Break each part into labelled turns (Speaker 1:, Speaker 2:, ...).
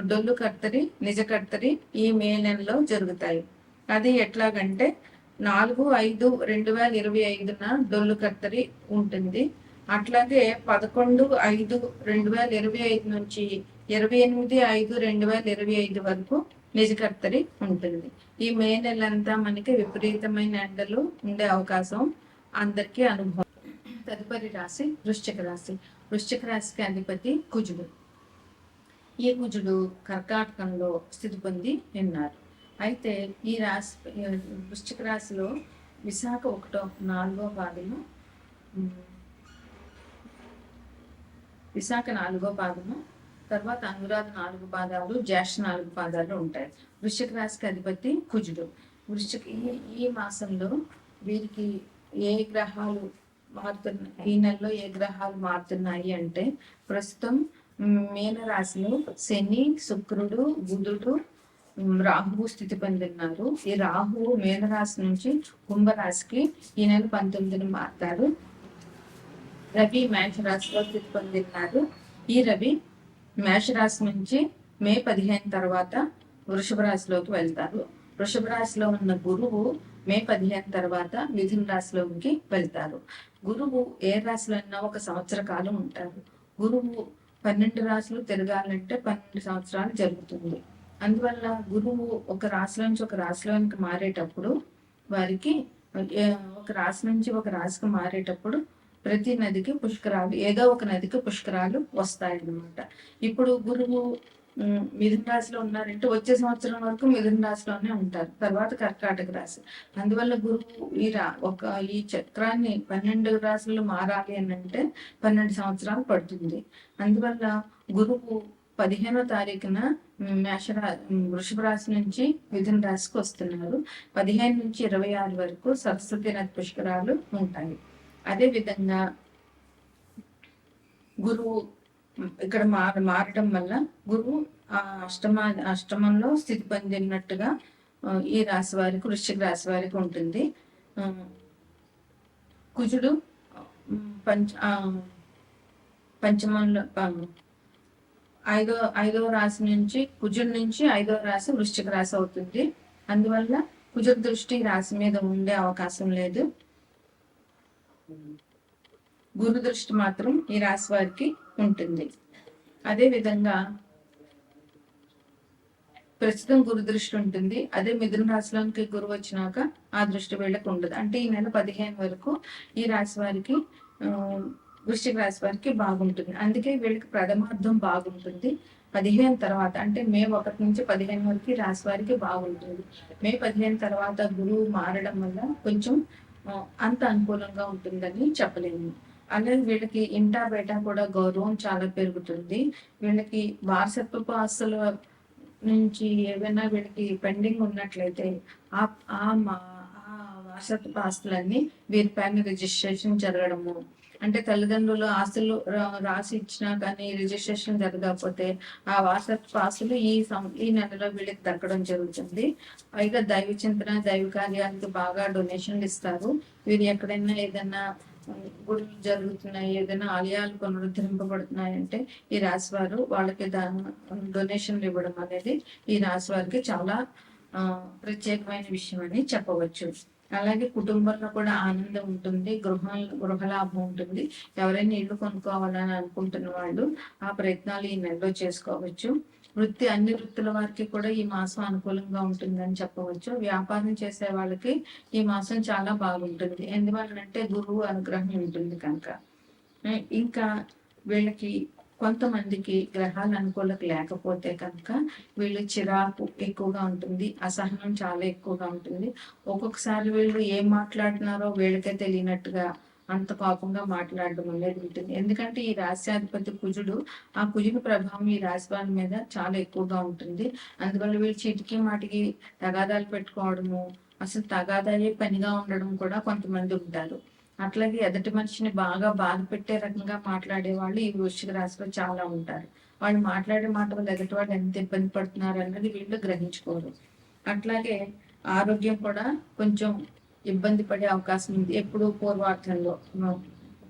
Speaker 1: డొల్లు కర్తరి నిజ కర్తరి ఈ మే నెలలో జరుగుతాయి. అది ఎట్లాగంటే నాలుగు ఐదు రెండు వేల ఇరవై ఐదున డొల్లు కర్తరి ఉంటుంది. అట్లాగే పదకొండు ఐదు రెండు వేల ఇరవై ఐదు నుంచి ఇరవై ఎనిమిది ఐదు రెండు వేల ఇరవై ఐదు వరకు నిజకర్తరి ఉంటుంది. ఈ మే నెలంతా మనకి విపరీతమైన ఎండలు ఉండే అవకాశం అందరికీ అనుభవం. తదుపరి రాశి వృశ్చిక రాశి. వృశ్చిక రాశికి అధిపతి కుజుడు. ఈ కుజుడు కర్కాటకంలో స్థితి పొంది ఉన్నారు అయితే ఈ రాశి వృశ్చిక రాశిలో విశాఖ ఒకటో నాలుగో పాదము విశాఖ నాలుగో పాదము తర్వాత అనురాధ నాలుగు పాదాలు జ్యేష్ఠ నాలుగు పాదాలు ఉంటాయి. వృశ్చిక రాశికి అధిపతి కుజుడు. వృశ్చిక ఈ ఈ మాసంలో వీరికి ఏ గ్రహాలు మారుతున్నాయి ఈ నెలలో ఏ గ్రహాలు మారుతున్నాయి అంటే ప్రస్తుతం మీనరాశిలో శని శుక్రుడు బుధుడు రాహువు స్థితి పొందినారు ఈ రాహువు మీనరాశి నుంచి కుంభరాశికి ఈ నెల పంతొమ్మిదిని మారుతారు. రవి మేషరాశిలో స్థితి పొందిన్నారు ఈ రవి మేషరాశి నుంచి మే పదిహేను తర్వాత వృషభ రాశిలోకి వెళ్తారు. వృషభ రాశిలో ఉన్న గురువు మే పదిహేను తర్వాత మిథున రాశిలోకి వెళ్తారు. గురువు ఏ రాశిలో అయినా ఒక సంవత్సర కాలం ఉంటారు. గురువు పన్నెండు రాశులు తిరగాలంటే పన్నెండు సంవత్సరాలు జరుగుతుంది. అందువల్ల గురువు ఒక రాశి నుంచి ఒక రాశిలోనికి మారేటప్పుడు వారికి ఒక రాశి నుంచి ఒక రాశికి మారేటప్పుడు ప్రతి నదికి పుష్కరాలు ఏదో ఒక నదికి పుష్కరాలు వస్తాయి అన్నమాట ఇప్పుడు గురువు మిథున రాశిలో ఉన్నారంటే వచ్చే సంవత్సరం వరకు మిథున రాశిలోనే ఉంటారు. తర్వాత కర్కాటక రాశి. అందువల్ల గురువు ఈ రా ఒక ఈ చక్రాన్ని పన్నెండు రాశులు మారాలి అని అంటే పన్నెండు సంవత్సరాలు పడుతుంది. అందువల్ల గురువు పదిహేనో తారీఖున మేషరా వృషభ రాశి నుంచి మిథున రాశికి వస్తున్నారు. పదిహేను నుంచి ఇరవై ఆరు వరకు సరస్వతి నది పుష్కరాలు ఉంటాయి. అదే విధంగా గురువు ఇక్కడ మార మారడం వల్ల గురువు ఆ అష్టమ అష్టమంలో స్థితి పొందినట్టుగా ఈ రాశి వారికి వృశ్చిక రాశి వారికి ఉంటుంది. కుజుడు పంచ పంచమంలో ఐదో ఐదవ రాశి నుంచి కుజుడి నుంచి ఐదవ రాశి వృశ్చిక రాశి అవుతుంది. అందువల్ల కుజుడు దృష్టి రాశి మీద ఉండే అవకాశం లేదు. గురు దృష్టి మాత్రం ఈ రాశి వారికి ఉంటుంది. అదేవిధంగా ప్రస్తుతం గురు దృష్టి ఉంటుంది. అదే మిథున రాశిలోనికి గురువు వచ్చినాక ఆ దృష్టి వీళ్ళకి ఉండదు. అంటే ఈ నెల పదిహేను వరకు ఈ రాశి వారికి ఆ, వృశ్చిక రాశి వారికి బాగుంటుంది. అందుకే వీళ్ళకి ప్రథమార్థం బాగుంటుంది. పదిహేను తర్వాత అంటే మే ఒకటి నుంచి పదిహేను వరకు రాశి వారికి బాగుంటుంది. మే పదిహేను తర్వాత గురువు మారడం వల్ల కొంచెం అంత అనుకూలంగా ఉంటుందని చెప్పలేము. అలాగే వీళ్ళకి ఇంటా బయట కూడా గౌరవం చాలా పెరుగుతుంది. వీళ్ళకి వారసత్వపు ఆస్తుల నుంచి ఏవైనా వీళ్ళకి పెండింగ్ ఉన్నట్లయితే ఆ ఆ మా ఆ వారసత్వపు ఆస్తులన్నీ వీరి పైన రిజిస్ట్రేషన్ జరగడము. అంటే తల్లిదండ్రులు ఆస్తులు రాసి ఇచ్చినా కానీ రిజిస్ట్రేషన్ జరగకపోతే ఆ వారసత్వ ఆస్తులు ఈ సం- ఈ నెలలో వీళ్ళకి దక్కడం జరుగుతుంది. పైగా దైవ చింతన దైవ కార్యాలకు బాగా డొనేషన్లు ఇస్తారు. వీరు ఎక్కడైనా ఏదైనా గుడులు జరుగుతున్నాయి ఏదైనా ఆలయాలు పునరుద్ధరింపబడుతున్నాయి అంటే ఈ రాశి వారు వాళ్ళకి డొనేషన్లు ఇవ్వడం అనేది ఈ రాశి వారికి చాలా ప్రత్యేకమైన విషయం అని చెప్పవచ్చు. అలాగే కుటుంబంలో కూడా ఆనందం ఉంటుంది గృహ గృహలాభం ఉంటుంది. ఎవరైనా ఇల్లు కొనుక్కోవాలని అనుకుంటున్న వాళ్ళు ఆ ప్రయత్నాలు ఈ నెలలో చేసుకోవచ్చు. వృత్తి అన్ని వృత్తుల వారికి కూడా ఈ మాసం అనుకూలంగా ఉంటుందని చెప్పవచ్చు. వ్యాపారం చేసే వాళ్ళకి ఈ మాసం చాలా బాగుంటుంది. ఎందువల్లంటే గురువు అనుగ్రహం ఉంటుంది కనుక. ఇంకా వీళ్ళకి కొంతమందికి గ్రహాల అనుకూలత లేకపోతే కనుక వీళ్ళు చిరాకు ఎక్కువగా ఉంటుంది అసహనం చాలా ఎక్కువగా ఉంటుంది. ఒక్కొక్కసారి వీళ్ళు ఏం మాట్లాడుతున్నారో వీళ్ళకే తెలియనట్టుగా అంత కోపంగా మాట్లాడడం అనేది ఉంటుంది. ఎందుకంటే ఈ రాశ్యాధిపతి కుజుడు ఆ కుజుడు ప్రభావం ఈ రాశి వారి మీద చాలా ఎక్కువగా ఉంటుంది. అందువల్ల వీళ్ళు చిటికి మాటికి తగాదాలు పెట్టుకోవడము అసలు తగాదాయే పనిగా ఉండడం కూడా కొంతమంది ఉంటారు. అట్లాగే ఎదటి మనిషిని బాగా బాధ పెట్టే రకంగా మాట్లాడే వాళ్ళు ఈ వృశ్చిక రాశిలో చాలా ఉంటారు. వాళ్ళు మాట్లాడే మాట వల్ల ఎదుటి వాళ్ళు ఎంత ఇబ్బంది పడుతున్నారు అన్నది వీళ్ళు గ్రహించుకోరు. అట్లాగే ఆరోగ్యం కూడా కొంచెం ఇబ్బంది పడే అవకాశం ఉంది. ఎప్పుడు పూర్వార్థంలో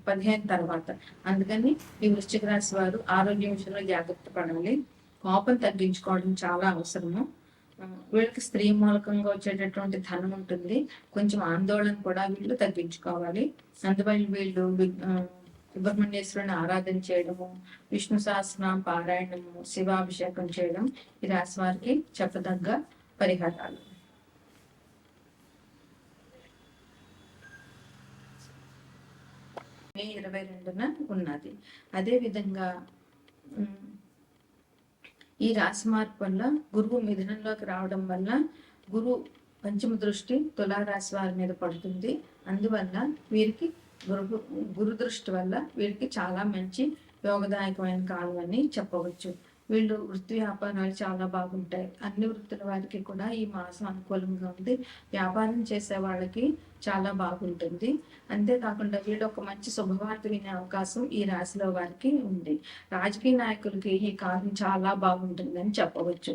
Speaker 1: పదిహేను తర్వాత. అందుకని ఈ వృశ్చిక రాశి వారు ఆరోగ్యం విషయంలో జాగ్రత్త పడాలి. కోపం తగ్గించుకోవడం చాలా అవసరము. వీళ్ళకి స్త్రీ మూలకంగా వచ్చేటటువంటి ధనం ఉంటుంది. కొంచెం ఆందోళన కూడా వీళ్ళు తగ్గించుకోవాలి. అందువల్ల వీళ్ళు సుబ్రహ్మణ్యేశ్వరుని ఆరాధన చేయడము విష్ణు సహస్రనామ పారాయణము శివాభిషేకం చేయడం ఈ రాశి వారికి చెప్పదగ్గ పరిహారాలు. మే ఇరవై రెండున ఉన్నది. అదే విధంగా ఈ రాశి మార్పు వల్ల గురువు మిథునంలోకి రావడం వల్ల గురు పంచమ దృష్టి తులారాశి వారి మీద పడుతుంది. అందువల్ల వీరికి గురు గురు దృష్టి వల్ల వీరికి చాలా మంచి యోగదాయకమైన కాలం అని చెప్పవచ్చు. వీళ్ళు వృత్తి వ్యాపారాలు చాలా బాగుంటాయి. అన్ని వృత్తుల వారికి కూడా ఈ మాసం అనుకూలంగా ఉంది. వ్యాపారం చేసే వాళ్ళకి చాలా బాగుంటుంది. అంతేకాకుండా వీళ్ళు ఒక మంచి శుభవార్త వినే అవకాశం ఈ రాశిలో వారికి ఉంది. రాజకీయ నాయకులకి ఈ కాలం చాలా బాగుంటుందని చెప్పవచ్చు.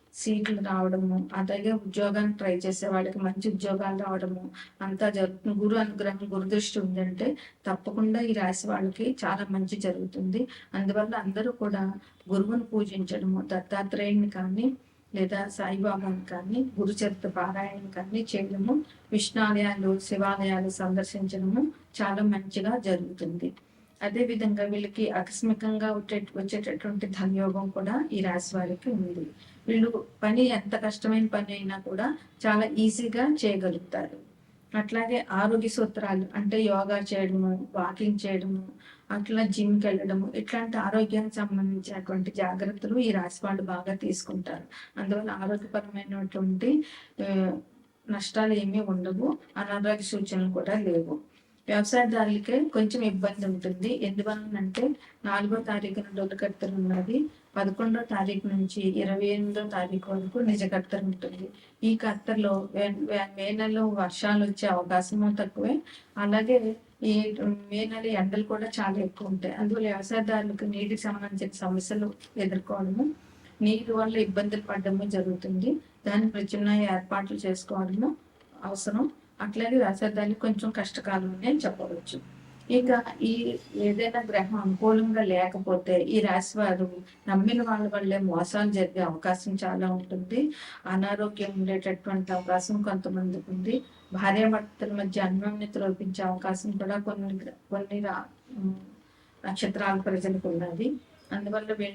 Speaker 1: సీట్లు రావడము అలాగే ఉద్యోగాన్ని ట్రై చేసే వాళ్ళకి మంచి ఉద్యోగాలు రావడము అంతా జరుగుతుంది. గురు అనుగ్రహం గురుదృష్టి ఉందంటే తప్పకుండా ఈ రాశి వాళ్ళకి చాలా మంచి జరుగుతుంది. అందువల్ల అందరూ కూడా గురువుని పూజించడము దత్తాత్రేయుని కానీ లేదా సాయిబాబాని కానీ గురుచరిత్ర పారాయణం కానీ చేయడము విష్ణాలయాలు శివాలయాలు సందర్శించడము చాలా మంచిగా జరుగుతుంది. అదే విధంగా వీళ్ళకి ఆకస్మికంగా వచ్చే వచ్చేటటువంటి ధనయోగం కూడా ఈ రాశి వారికి ఉంది. వీళ్ళు పని ఎంత కష్టమైన పని అయినా కూడా చాలా ఈజీగా చేయగలుగుతారు. అట్లాగే ఆరోగ్య సూత్రాలు అంటే యోగా చేయడము వాకింగ్ చేయడము అట్లా జిమ్కి వెళ్ళడము ఇట్లాంటి ఆరోగ్యానికి సంబంధించినటువంటి జాగ్రత్తలు ఈ రాశి వాళ్ళు బాగా తీసుకుంటారు. అందువల్ల ఆరోగ్యపరమైనటువంటి నష్టాలు ఏమీ ఉండవు అనారోగ్య సూచనలు కూడా లేవు. వ్యవసాయదారులకే కొంచెం ఇబ్బంది ఉంటుంది. ఎందువలనంటే నాలుగో తారీఖున డొల్లకత్తెర ఉన్నది. పదకొండో తారీఖు నుంచి ఇరవై ఎనిమిదో తారీఖు వరకు నిజ కత్తెర ఉంటుంది. ఈ కత్తెరలో మే నెలలో వర్షాలు వచ్చే అవకాశము తక్కువే. అలాగే ఈ మే నెల ఎండలు కూడా చాలా ఎక్కువ ఉంటాయి. అందువల్ల వ్యవసాయదారులకు నీటికి సంబంధించిన సమస్యలు ఎదుర్కోవడము నీటి వల్ల ఇబ్బందులు పడడము జరుగుతుంది. దాని ప్రత్యామ్నాయ ఏర్పాట్లు చేసుకోవడము అవసరం. అట్లాగే రాసేదానికి కొంచెం కష్టకాలం అని చెప్పవచ్చు. ఇక ఈ ఏదైనా గ్రహం అనుకూలంగా లేకపోతే ఈ రాశి వారు నమ్మిన వాళ్ళ వల్లే మోసాలు జరిగే అవకాశం చాలా ఉంటుంది. అనారోగ్యం ఉండేటటువంటి అవకాశం కొంతమందికి ఉంది. భార్యాభర్తల మధ్య అన్యోన్యత లోపించే అవకాశం కూడా కొన్ని కొన్ని రా- నక్షత్రాల ప్రజలకు ఉన్నది. అందువల్ల